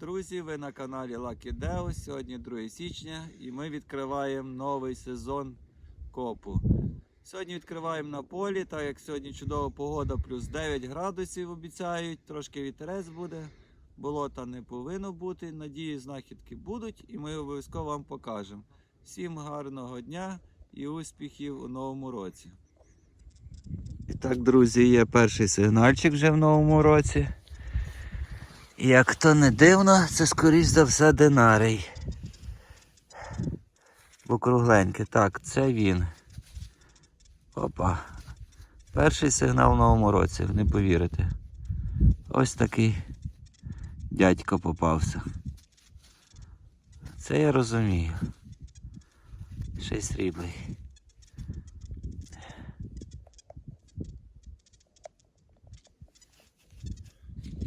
Друзі! Ви на каналі Lucky Deo. Сьогодні 2 січня і ми відкриваємо новий сезон копу. Сьогодні відкриваємо на полі, так як сьогодні чудова погода, плюс 9 градусів обіцяють, трошки вітерець буде. Болота не повинно бути. Надію, знахідки будуть і ми обов'язково вам покажемо. Всім гарного дня і успіхів у новому році. І так, друзі, є перший сигнальчик вже в новому році. Як то не дивно, це скоріш за все динарій. Бо кругленький. Так, це він. Опа. Перший сигнал в новому році, не повірите. Ось такий дядько попався. Це я розумію. Ще й сріблий.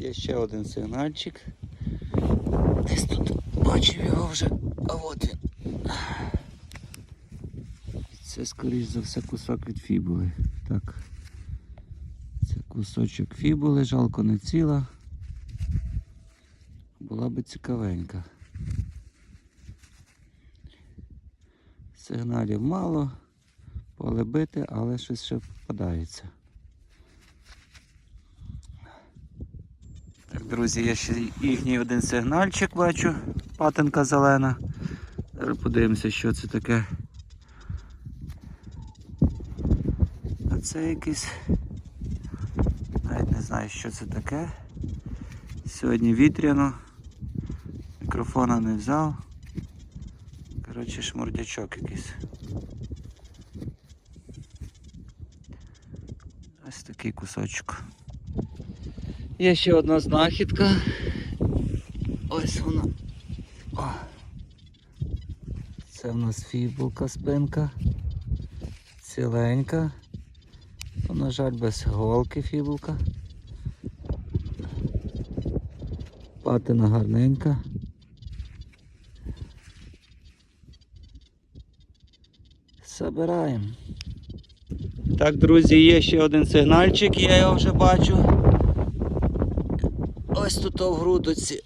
Є ще один сигнальчик. Десь тут бачив його вже. А от він. Це скоріш за все кусок від фібули. Так. Це кусочок фібули, жалко не ціла. Була би цікавенька. Сигналів мало, поле бите, але щось ще попадається. Так, друзі, є ще їхній один сигнальчик, бачу, патинка зелена. Зараз подивимося, що це таке. А це якийсь. Навіть не знаю, що це таке. Сьогодні вітряно. Мікрофона не взяв. Коротше, шмурдячок якийсь. Ось такий кусочок. Є ще одна знахідка. Ось вона. О. Це в нас фібулка спинка. Ціленька. Ну, на жаль, без голки фібулка. Патина гарненька. Забираємо. Так, друзі, є ще один сигнальчик, я його вже бачу. Ось тут в грудоці.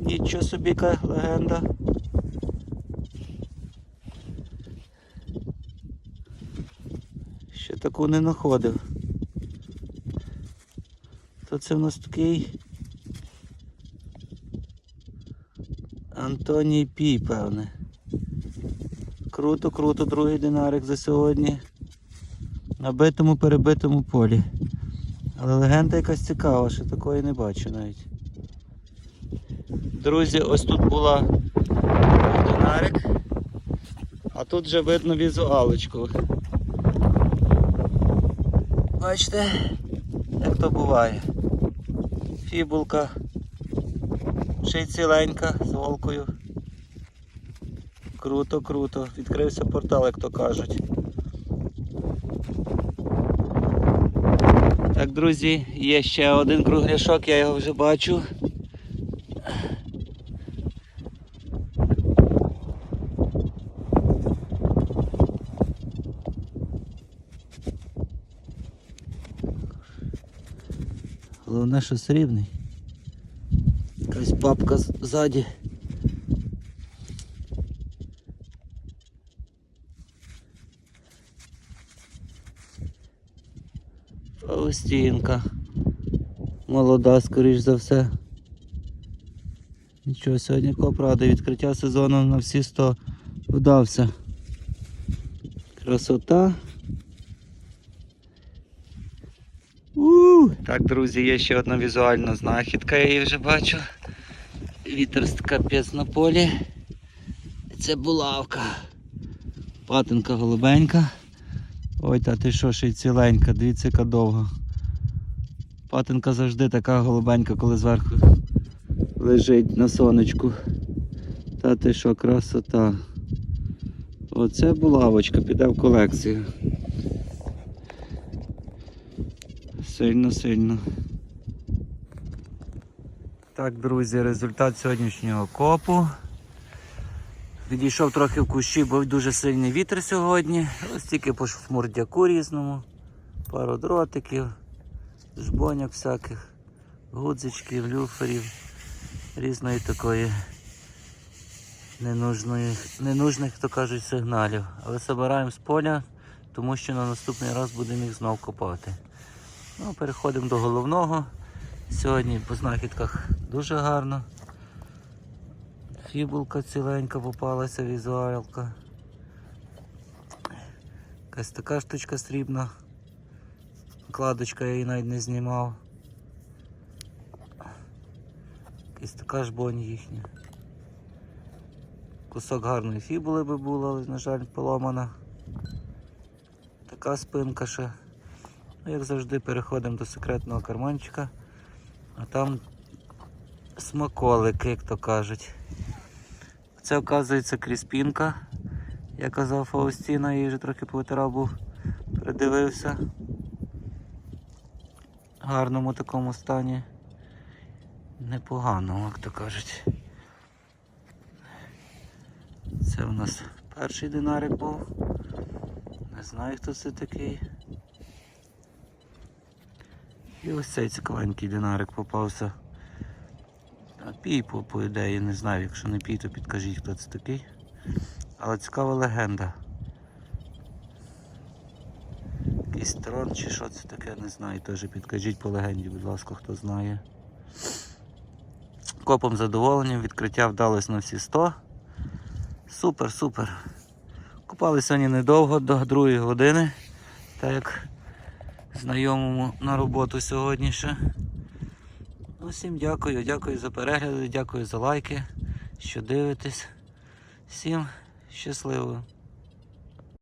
Нічого собі яка легенда. Ще таку не знаходив. То це в нас такий Антоній Пій, певне. Круто, круто, другий динарик за сьогодні. На битому перебитому полі. Але легенда якась цікава, що такої не бачу навіть. Друзі, ось тут була динарик, а тут вже видно візуалочку. Бачите, як то буває. Фібулка, ще й ціленька з голкою. Круто, круто. Відкрився портал, як то кажуть. Друзі, є ще один кругляшок, я його вже бачу. Головне, що срібний. Якась бабка ззаді. Паустінка. Молода, скоріш за все. Нічого, сьогодні коп радий. Відкриття сезону на всі 100 вдався. Красота. У! Так, друзі, є ще одна візуальна знахідка, я її вже бачу. Вітер капець на полі. Це булавка. Патинка голубенька. Ой, та ти що, ще й ціленька, дивіться, яка довга. Патинка завжди така голубенька, коли зверху лежить на сонечку. Та ти що, красота. Оце булавочка, піде в колекцію. Сильно, сильно. Так, друзі, результат сьогоднішнього копу. Відійшов трохи в кущі, бо дуже сильний вітер сьогодні. Ось тільки по шмурдяку різному. Пару дротиків. жбоняк всяких, гудзичків, люферів, різної такої ненужної, ненужних, то кажуть, сигналів. Але забираємо з поля, тому що на наступний раз будемо їх знов копати. Ну, переходимо до головного. Сьогодні по знахідках дуже гарно. Фібулка ціленька попалася, візуалка. Якась така штучка срібна. Кладочка я її навіть не знімав. Якась така ж бонь їхня. Кусок гарної фібули би було, але, на жаль, поломана. Така спинка ще. Ну, як завжди, переходимо до секретного карманчика. А там смаколики, як то кажуть. Це, оказується, кріспінка. Я казав Фаустіна, її вже трохи повитирав був, придивився. В гарному такому стані. Непоганому, як то кажуть. Це у нас перший динарик був. Не знаю, хто це такий. І ось цей цікавенький динарик попався. Пій, по, по ідеї, не знаю, якщо не пій, то підкажіть, хто це такий. Але цікава легенда. Якийсь трон чи що це таке, не знаю. Теж підкажіть по легенді, будь ласка, хто знає. Копом задоволенням, відкриття вдалося на всі 100. Супер, супер. Купали сьогодні недовго, до другої години. Так як знайомому на роботу сьогодні ще. Ну, всім дякую, дякую за перегляди, дякую за лайки, що дивитесь. Всім щасливо.